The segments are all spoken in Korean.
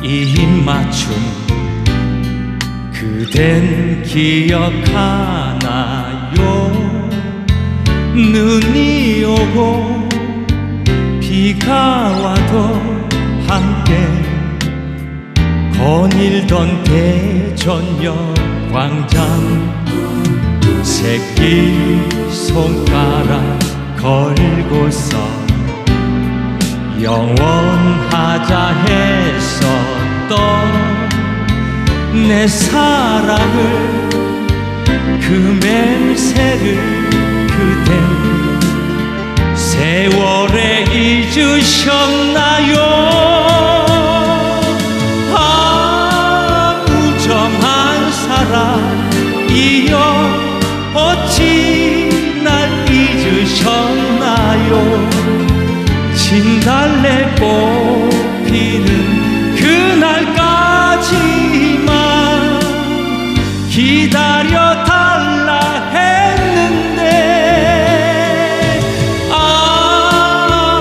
입맞춤 그댄 기억하나요? 눈이 오고 비가 와도 함께 거닐던 대전역 광장 새끼 손가락 걸고서 영원하자 했었던 내 사랑을 그 맹세를 그댄 세월에 잊으셨나 진달래 꽃 피는 그날까지만 기다려 달라 했는데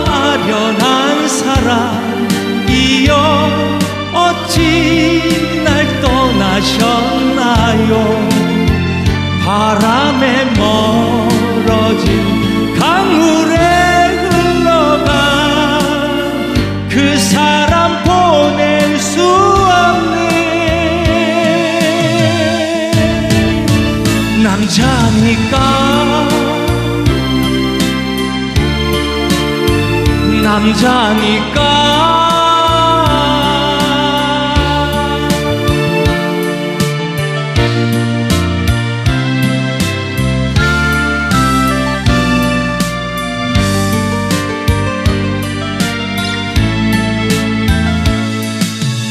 아련한 사랑이여 어찌 날 떠나셨나요? 바람에 남자니까. 남자니까.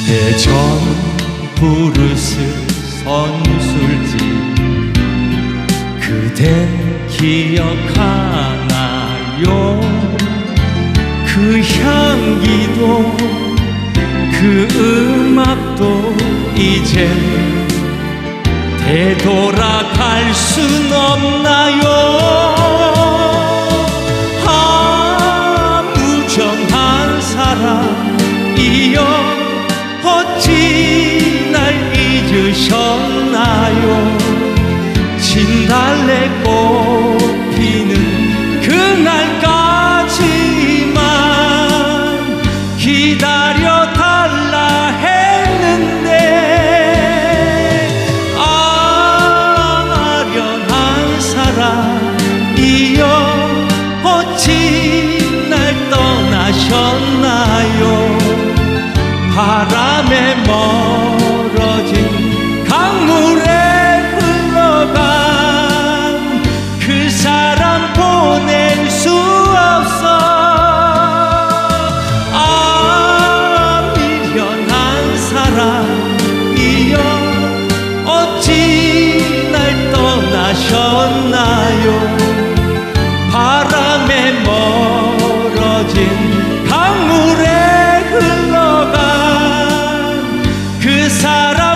대전 부르스 선술집 그댄 기억하나요? 그 향기도 그 음악도 이제 되돌아갈 순 없나요 달래 꽃피는 그날까지만 기다려 달라 했는데 아련한 사랑이 사랑